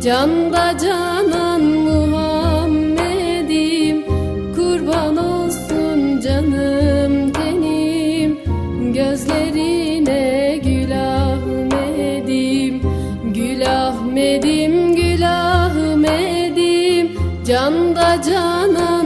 Ahmedim Canda canan Muhammed'im Kurban olsun canım tenim Gözlerine Gül Ahmedim Gül Ahmedim Gül Ahmedim Canda canan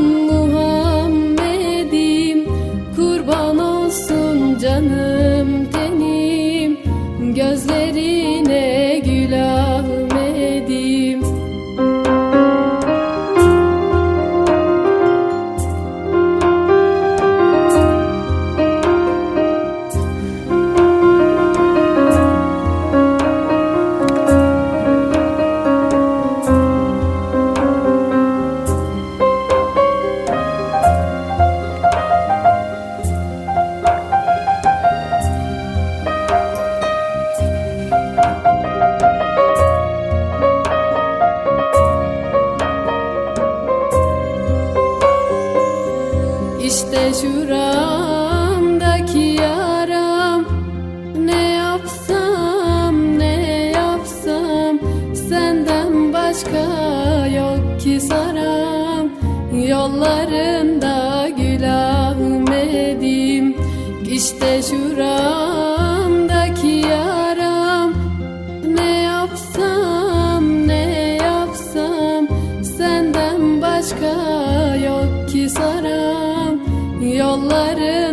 İşte şuramdaki yaram. Ne yapsam ne yapsam Senden başka yok ki saram. Yollarında gül Ahmedim İşte şuramdaki Yollarında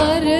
yollarında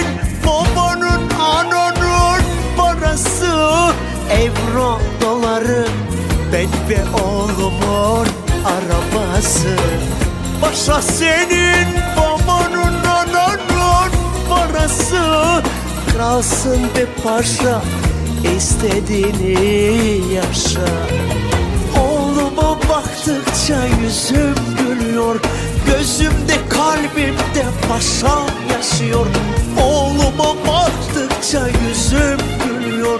Euro doları ben ve oğlumun arabası. Paşa senin babanın ananın parası. Kralsın be paşa istediğini yaşa. Oğluma baktıkça yüzüm gülüyor Gözümde kalbimde paşam yaşıyor. Oğluma baktıkça yüzüm gülüyor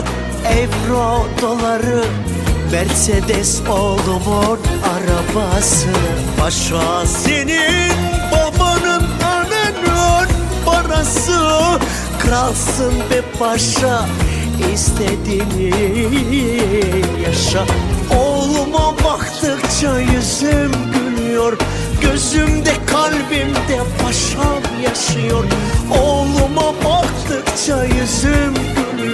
Euro doları Mercedes oğlumun arabası. Paşa senin babanın ananın parası Kralsın be paşa. İstediğini yaşa. Oğluma baktıkça yüzüm gülüyor. Gözümde kalbimde paşam yaşıyor. Oğluma baktıkça yüzüm gülüyor